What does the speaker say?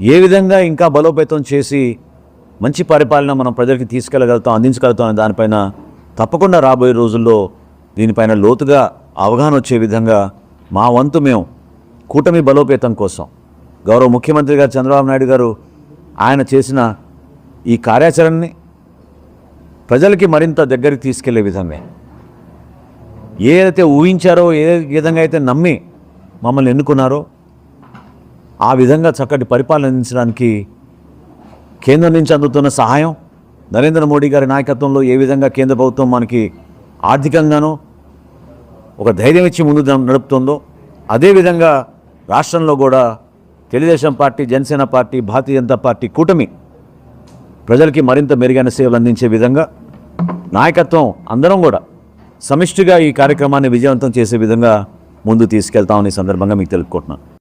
ఏ విధంగా ఇంకా బలోపేతం చేసి మంచి పరిపాలన మనం ప్రజలకి తీసుకెళ్ళగలుగుతాం అందించగలుగుతాం అనే దానిపైన తప్పకుండా రాబోయే రోజుల్లో దీనిపైన లోతుగా అవగాహన వచ్చే విధంగా మా వంతు మేము కూటమి బలోపేతం కోసం. గౌరవ ముఖ్యమంత్రి గారు చంద్రబాబు నాయుడు గారు ఆయన చేసిన ఈ కార్యాచరణని ప్రజలకి మరింత దగ్గరికి తీసుకెళ్ళే విధంగా ఏదైతే ఊహించారో ఏ విధంగా అయితే నమ్మి మమ్మల్ని ఎన్నుకున్నారో ఆ విధంగా చక్కటి పరిపాలన అందించడానికి కేంద్రం నుంచి అందుతున్న సహాయం నరేంద్ర మోడీ గారి నాయకత్వంలో ఏ విధంగా కేంద్ర ప్రభుత్వం మనకి ఆర్థికంగానో ఒక ధైర్యం ఇచ్చి ముందు నడుపుతుందో అదేవిధంగా రాష్ట్రంలో కూడా Telugu Desam party Janasena party Bharatiya Janata party కూటమి ప్రజలకి మరింత మెరుగైన సేవలు అందించే విధంగా నాయకత్వం అందరం కూడా సమిష్టిగా ఈ కార్యక్రమాన్ని విజయవంతం చేసే విధంగా ముందు తీసుకెళ్తామని ఈ సందర్భంగా మీకు తెలుపుకుంటున్నాను.